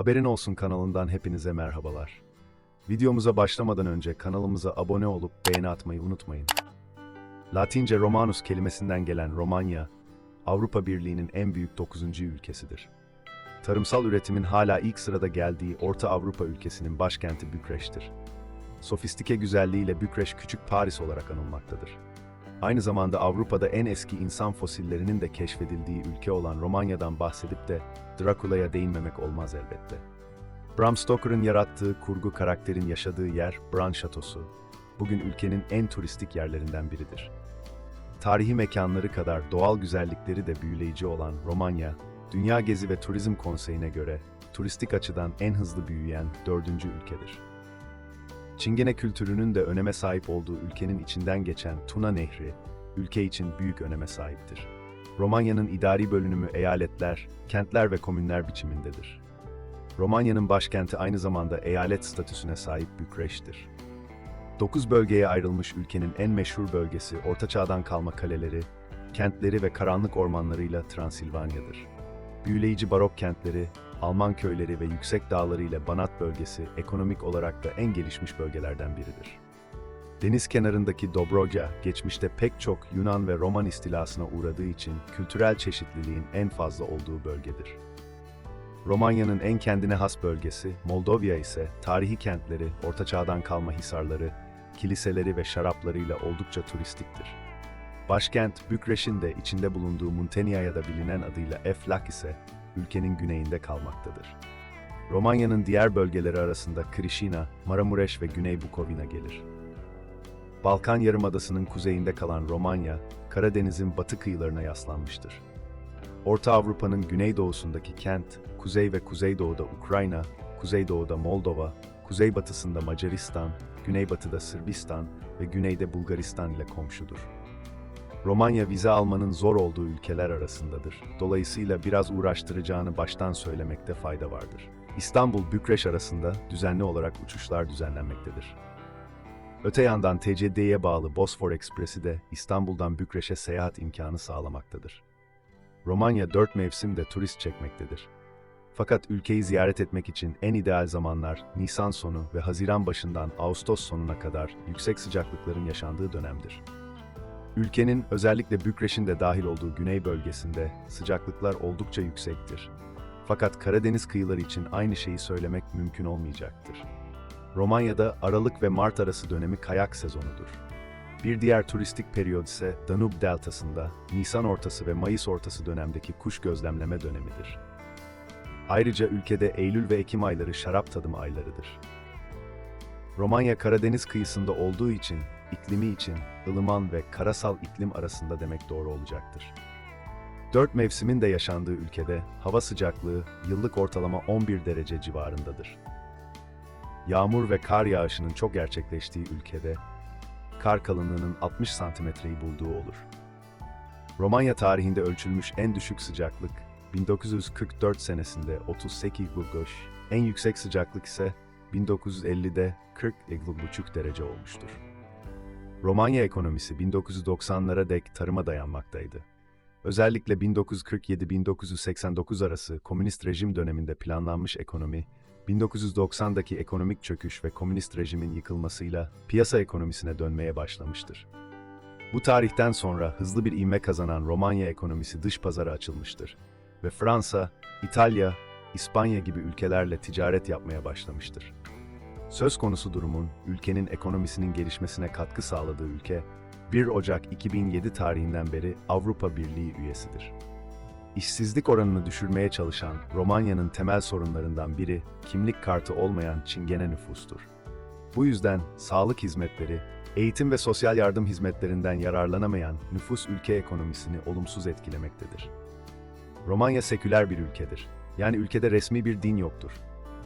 Haberin Olsun kanalından hepinize merhabalar. Videomuza başlamadan önce kanalımıza abone olup beğeni atmayı unutmayın. Latince Romanus kelimesinden gelen Romanya, Avrupa Birliği'nin en büyük 9. ülkesidir. Tarımsal üretimin hala ilk sırada geldiği Orta Avrupa ülkesinin başkenti Bükreş'tir. Sofistike güzelliğiyle Bükreş küçük Paris olarak anılmaktadır. Aynı zamanda Avrupa'da en eski insan fosillerinin de keşfedildiği ülke olan Romanya'dan bahsedip de Drakula'ya değinmemek olmaz elbette. Bram Stoker'ın yarattığı kurgu karakterin yaşadığı yer Bran Şatosu, bugün ülkenin en turistik yerlerinden biridir. Tarihi mekanları kadar doğal güzellikleri de büyüleyici olan Romanya, Dünya Gezi ve Turizm Konseyi'ne göre turistik açıdan en hızlı büyüyen dördüncü ülkedir. Çingene kültürünün de öneme sahip olduğu ülkenin içinden geçen Tuna Nehri, ülke için büyük öneme sahiptir. Romanya'nın idari bölünümü eyaletler, kentler ve komünler biçimindedir. Romanya'nın başkenti aynı zamanda eyalet statüsüne sahip Bükreş'tir. Dokuz bölgeye ayrılmış ülkenin en meşhur bölgesi Orta Çağ'dan kalma kaleleri, kentleri ve karanlık ormanlarıyla Transilvanya'dır. Büyüleyici barok kentleri, Alman köyleri ve yüksek dağlarıyla Banat bölgesi ekonomik olarak da en gelişmiş bölgelerden biridir. Deniz kenarındaki Dobroga, geçmişte pek çok Yunan ve Roman istilasına uğradığı için kültürel çeşitliliğin en fazla olduğu bölgedir. Romanya'nın en kendine has bölgesi, Moldova ise tarihi kentleri, Orta Çağ'dan kalma hisarları, kiliseleri ve şaraplarıyla oldukça turistiktir. Başkent Bükreş'in de içinde bulunduğu Muntenia'ya da bilinen adıyla Eflak ise ülkenin güneyinde kalmaktadır. Romanya'nın diğer bölgeleri arasında Krişina, Maramureş ve Güney Bukovina gelir. Balkan Yarımadası'nın kuzeyinde kalan Romanya, Karadeniz'in batı kıyılarına yaslanmıştır. Orta Avrupa'nın güneydoğusundaki kent, kuzey ve kuzeydoğuda Ukrayna, kuzeydoğuda Moldova, kuzeybatısında Macaristan, güneybatıda Sırbistan ve güneyde Bulgaristan ile komşudur. Romanya vize almanın zor olduğu ülkeler arasındadır. Dolayısıyla biraz uğraştıracağını baştan söylemekte fayda vardır. İstanbul-Bükreş arasında düzenli olarak uçuşlar düzenlenmektedir. Öte yandan TCD'ye bağlı Bosfor Ekspresi de İstanbul'dan Bükreş'e seyahat imkanı sağlamaktadır. Romanya dört mevsimde turist çekmektedir. Fakat ülkeyi ziyaret etmek için en ideal zamanlar Nisan sonu ve Haziran başından Ağustos sonuna kadar yüksek sıcaklıkların yaşandığı dönemdir. Ülkenin özellikle Bükreş'in de dahil olduğu güney bölgesinde sıcaklıklar oldukça yüksektir. Fakat Karadeniz kıyıları için aynı şeyi söylemek mümkün olmayacaktır. Romanya'da Aralık ve Mart arası dönemi kayak sezonudur. Bir diğer turistik periyod ise Danube Deltası'nda Nisan ortası ve Mayıs ortası dönemdeki kuş gözlemleme dönemidir. Ayrıca ülkede Eylül ve Ekim ayları şarap tadımı aylarıdır. Romanya Karadeniz kıyısında olduğu için iklimi için ılıman ve karasal iklim arasında demek doğru olacaktır. Dört mevsimin de yaşandığı ülkede hava sıcaklığı yıllık ortalama 11 derece civarındadır. Yağmur ve kar yağışının çok gerçekleştiği ülkede kar kalınlığının 60 santimetreyi bulduğu olur. Romanya tarihinde ölçülmüş en düşük sıcaklık 1944 senesinde 38,5, en yüksek sıcaklık ise 1950'de 40,5 derece olmuştur. Romanya ekonomisi 1990'lara dek tarıma dayanmaktaydı. Özellikle 1947-1989 arası komünist rejim döneminde planlanmış ekonomi, 1990'daki ekonomik çöküş ve komünist rejimin yıkılmasıyla piyasa ekonomisine dönmeye başlamıştır. Bu tarihten sonra hızlı bir ivme kazanan Romanya ekonomisi dış pazara açılmıştır ve Fransa, İtalya, İspanya gibi ülkelerle ticaret yapmaya başlamıştır. Söz konusu durumun ülkenin ekonomisinin gelişmesine katkı sağladığı ülke, 1 Ocak 2007 tarihinden beri Avrupa Birliği üyesidir. İşsizlik oranını düşürmeye çalışan Romanya'nın temel sorunlarından biri kimlik kartı olmayan çingene nüfustur. Bu yüzden sağlık hizmetleri, eğitim ve sosyal yardım hizmetlerinden yararlanamayan nüfus ülke ekonomisini olumsuz etkilemektedir. Romanya seküler bir ülkedir. Yani ülkede resmi bir din yoktur.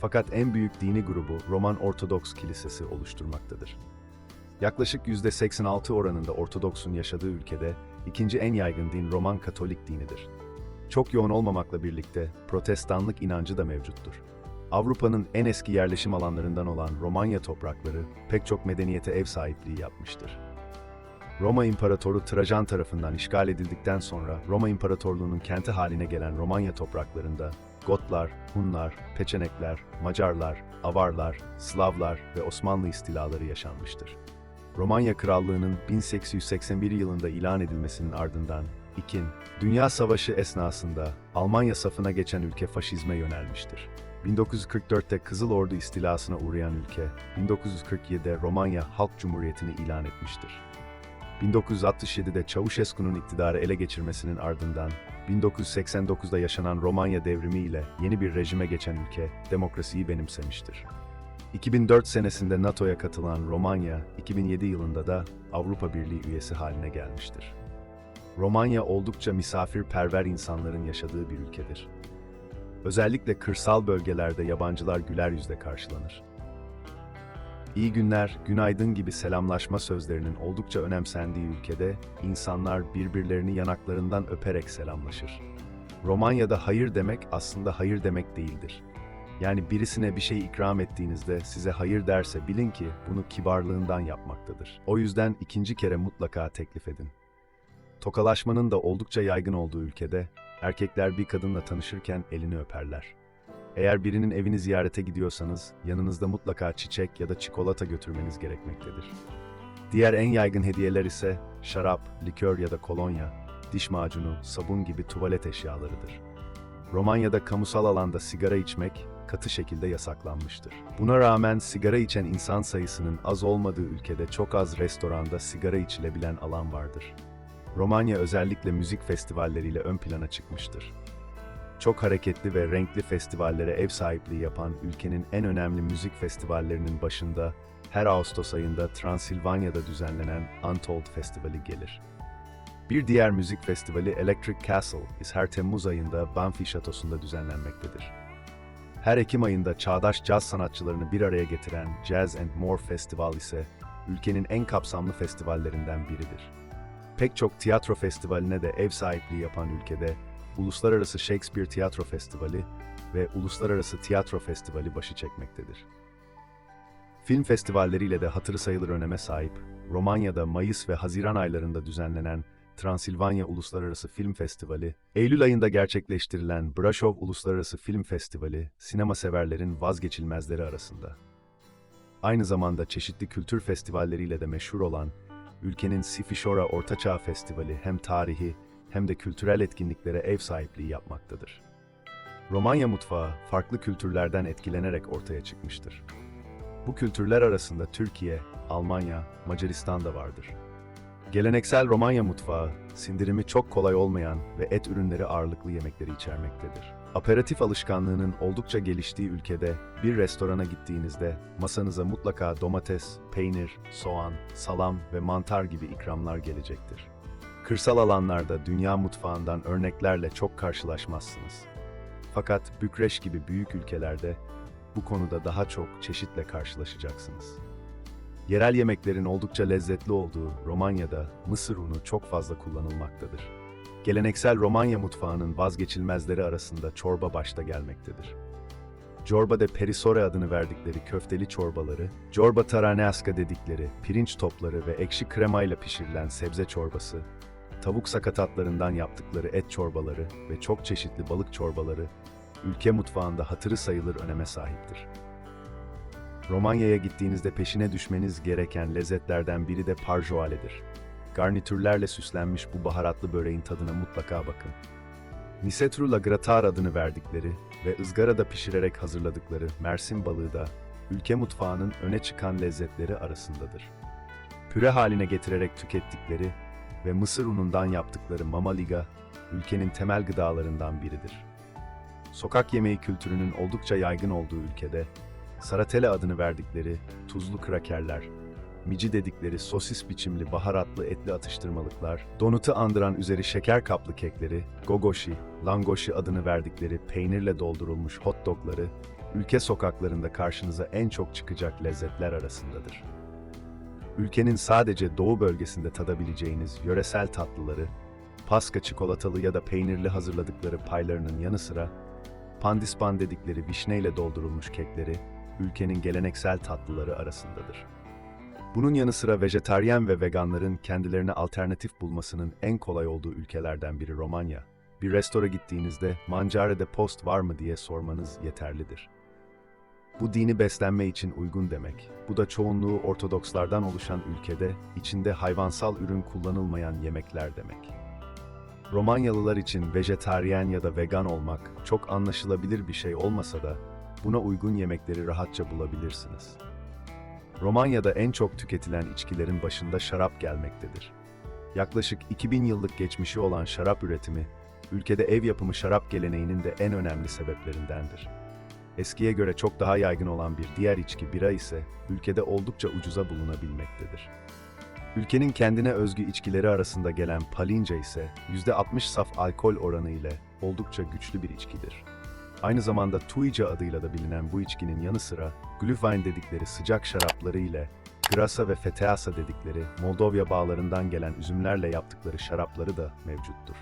Fakat en büyük dini grubu Roman Ortodoks Kilisesi oluşturmaktadır. Yaklaşık %86 oranında Ortodoks'un yaşadığı ülkede ikinci en yaygın din Roman Katolik dinidir. Çok yoğun olmamakla birlikte Protestanlık inancı da mevcuttur. Avrupa'nın en eski yerleşim alanlarından olan Romanya toprakları pek çok medeniyete ev sahipliği yapmıştır. Roma İmparatoru Trajan tarafından işgal edildikten sonra Roma İmparatorluğu'nun kenti haline gelen Romanya topraklarında Gotlar, Hunlar, Peçenekler, Macarlar, Avarlar, Slavlar ve Osmanlı istilaları yaşanmıştır. Romanya Krallığı'nın 1881 yılında ilan edilmesinin ardından İkin, Dünya Savaşı esnasında Almanya safına geçen ülke faşizme yönelmiştir. 1944'te Kızıl Ordu istilasına uğrayan ülke, 1947'de Romanya Halk Cumhuriyeti'ni ilan etmiştir. 1967'de Çavuşescu'nun iktidarı ele geçirmesinin ardından 1989'da yaşanan Romanya devrimi ile yeni bir rejime geçen ülke demokrasiyi benimsemiştir. 2004 senesinde NATO'ya katılan Romanya, 2007 yılında da Avrupa Birliği üyesi haline gelmiştir. Romanya oldukça misafirperver insanların yaşadığı bir ülkedir. Özellikle kırsal bölgelerde yabancılar güler yüzle karşılanır. İyi günler, günaydın gibi selamlaşma sözlerinin oldukça önemsendiği ülkede insanlar birbirlerini yanaklarından öperek selamlaşır. Romanya'da hayır demek aslında hayır demek değildir. Yani birisine bir şey ikram ettiğinizde size hayır derse bilin ki bunu kibarlığından yapmaktadır. O yüzden ikinci kere mutlaka teklif edin. Tokalaşmanın da oldukça yaygın olduğu ülkede erkekler bir kadınla tanışırken elini öperler. Eğer birinin evini ziyarete gidiyorsanız yanınızda mutlaka çiçek ya da çikolata götürmeniz gerekmektedir. Diğer en yaygın hediyeler ise şarap, likör ya da kolonya, diş macunu, sabun gibi tuvalet eşyalarıdır. Romanya'da kamusal alanda sigara içmek katı şekilde yasaklanmıştır. Buna rağmen sigara içen insan sayısının az olmadığı ülkede çok az restoranda sigara içilebilen alan vardır. Romanya özellikle müzik festivalleriyle ön plana çıkmıştır. Çok hareketli ve renkli festivallere ev sahipliği yapan ülkenin en önemli müzik festivallerinin başında her Ağustos ayında Transilvanya'da düzenlenen Untold Festivali gelir. Bir diğer müzik festivali Electric Castle ise her Temmuz ayında Banfi Şatosu'nda düzenlenmektedir. Her Ekim ayında çağdaş caz sanatçılarını bir araya getiren Jazz and More Festival ise ülkenin en kapsamlı festivallerinden biridir. Pek çok tiyatro festivaline de ev sahipliği yapan ülkede Uluslararası Shakespeare Tiyatro Festivali ve Uluslararası Tiyatro Festivali başı çekmektedir. Film festivalleriyle de hatırı sayılır öneme sahip, Romanya'da Mayıs ve Haziran aylarında düzenlenen Transilvanya Uluslararası Film Festivali, Eylül ayında gerçekleştirilen Brasov Uluslararası Film Festivali, sinema severlerin vazgeçilmezleri arasında. Aynı zamanda çeşitli kültür festivalleriyle de meşhur olan, ülkenin Sifişora Ortaçağ Festivali hem tarihi hem de kültürel etkinliklere ev sahipliği yapmaktadır. Romanya mutfağı farklı kültürlerden etkilenerek ortaya çıkmıştır. Bu kültürler arasında Türkiye, Almanya, Macaristan da vardır. Geleneksel Romanya mutfağı, sindirimi çok kolay olmayan ve et ürünleri ağırlıklı yemekleri içermektedir. Aperatif alışkanlığının oldukça geliştiği ülkede bir restorana gittiğinizde masanıza mutlaka domates, peynir, soğan, salam ve mantar gibi ikramlar gelecektir. Kırsal alanlarda dünya mutfağından örneklerle çok karşılaşmazsınız. Fakat Bükreş gibi büyük ülkelerde bu konuda daha çok çeşitle karşılaşacaksınız. Yerel yemeklerin oldukça lezzetli olduğu Romanya'da mısır unu çok fazla kullanılmaktadır. Geleneksel Romanya mutfağının vazgeçilmezleri arasında çorba başta gelmektedir. Corba de Perisore adını verdikleri köfteli çorbaları, Corba Taraneaska dedikleri pirinç topları ve ekşi kremayla pişirilen sebze çorbası, tavuk sakatatlarından yaptıkları et çorbaları ve çok çeşitli balık çorbaları, ülke mutfağında hatırı sayılır öneme sahiptir. Romanya'ya gittiğinizde peşine düşmeniz gereken lezzetlerden biri de parjoaledir. Garnitürlerle süslenmiş bu baharatlı böreğin tadına mutlaka bakın. Nisetru la gratar adını verdikleri ve ızgarada pişirerek hazırladıkları Mersin balığı da ülke mutfağının öne çıkan lezzetleri arasındadır. Püre haline getirerek tükettikleri ve mısır unundan yaptıkları mamaliga, ülkenin temel gıdalarından biridir. Sokak yemeği kültürünün oldukça yaygın olduğu ülkede, saratele adını verdikleri tuzlu krakerler, mici dedikleri sosis biçimli baharatlı etli atıştırmalıklar, donutu andıran üzeri şeker kaplı kekleri, gogoshi, langoshi adını verdikleri peynirle doldurulmuş hot dogları, ülke sokaklarında karşınıza en çok çıkacak lezzetler arasındadır. Ülkenin sadece doğu bölgesinde tadabileceğiniz yöresel tatlıları, paska çikolatalı ya da peynirli hazırladıkları paylarının yanı sıra, pandispan dedikleri vişneyle doldurulmuş kekleri, ülkenin geleneksel tatlıları arasındadır. Bunun yanı sıra vejetaryen ve veganların kendilerine alternatif bulmasının en kolay olduğu ülkelerden biri Romanya. Bir restora gittiğinizde mancarede post var mı diye sormanız yeterlidir. Bu dini beslenme için uygun demek. Bu da çoğunluğu Ortodokslardan oluşan ülkede içinde hayvansal ürün kullanılmayan yemekler demek. Romanyalılar için vejetaryen ya da vegan olmak çok anlaşılabilir bir şey olmasa da buna uygun yemekleri rahatça bulabilirsiniz. Romanya'da en çok tüketilen içkilerin başında şarap gelmektedir. Yaklaşık 2000 yıllık geçmişi olan şarap üretimi, ülkede ev yapımı şarap geleneğinin de en önemli sebeplerindendir. Eskiye göre çok daha yaygın olan bir diğer içki bira ise ülkede oldukça ucuza bulunabilmektedir. Ülkenin kendine özgü içkileri arasında gelen palinca ise %60 saf alkol oranı ile oldukça güçlü bir içkidir. Aynı zamanda Tuica adıyla da bilinen bu içkinin yanı sıra Glühwein dedikleri sıcak şarapları ile Grasa ve Feteasa dedikleri Moldova bağlarından gelen üzümlerle yaptıkları şarapları da mevcuttur.